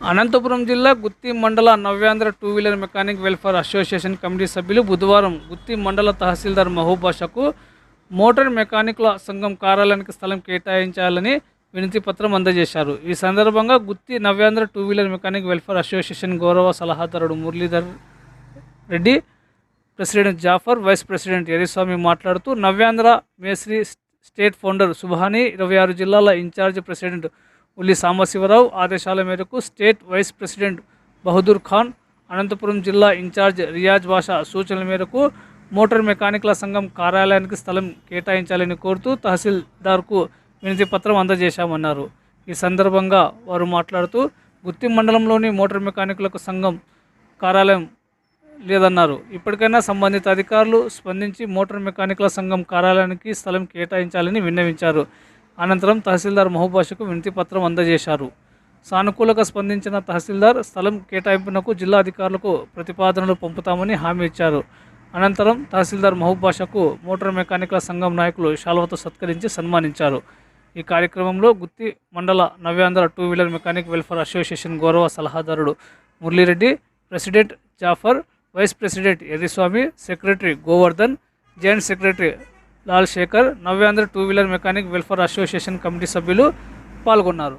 అనంతపురం జిల్లా గుత్తి మండల Navyandhra two wheeler mechanic welfare association committee సభ్యులు బుధవారం గుత్తి మండల తహసీల్దార్ మహబూబాషకు మోటార్ మెకానిక్ల సంఘం కార్యాలయానికి స్థలం కేటాయించాలని వినతి పత్రం అందజేశారు. ఈ సందర్భంగా Gooty Navyandhra two wheeler mechanic welfare association గౌరవ సలహాదారుడు Muralidhar Reddy president Jaffer vice president Eriswamy మాట్లాడుతూ నవ్యాంధ్ర మేస్త్రి స్టేట్ ఫౌండర్ సుభాని ఇరవై ఆరు జిల్లాల ఇన్ఛార్జ్ ప్రెసిడెంట్ ఉల్లి సాంబశివరావు ఆదేశాల మేరకు state vice president Bahadur Khan Anantapuram జిల్లా ఇన్ఛార్జ్ రియాజ్ బాషా సూచనల మేరకు మోటార్ మెకానిక్ల సంఘం కార్యాలయానికి స్థలం కేటాయించాలని కోరుతూ తహసీల్దార్కు వినతి పత్రం అందజేశామన్నారు. ఈ సందర్భంగా వారు మాట్లాడుతూ గుత్తి మండలంలోని మోటార్ మెకానికులకు సంఘం కార్యాలయం లేదన్నారు. ఇప్పటికైనా సంబంధిత అధికారులు స్పందించి మోటార్ మెకానికుల సంఘం కార్యాలయానికి స్థలం కేటాయించాలని విన్నవించారు. అనంతరం తహసీల్దార్ మహుభాషకు వినతి పత్రం అందజేశారు. సానుకూలంగా స్పందించిన తహసీల్దార్ స్థలం కేటాయింపునకు జిల్లా అధికారులకు ప్రతిపాదనలు పంపుతామని హామీ ఇచ్చారు. అనంతరం తహసీల్దార్ మహబూబాషకు మోటార్ మెకానికల్ సంఘం నాయకులు శాల్వతో సత్కరించి సన్మానించారు. ఈ కార్యక్రమంలో గుత్తి మండల Navyandhra two wheeler mechanic welfare association గౌరవ సలహాదారుడు Muralireddy president Jaffer vice president Yadiswamy secretary Govardhan joint secretary Lal Shekar Navyandhra two wheeler mechanic welfare association committee సభ్యులు పాల్గొన్నారు.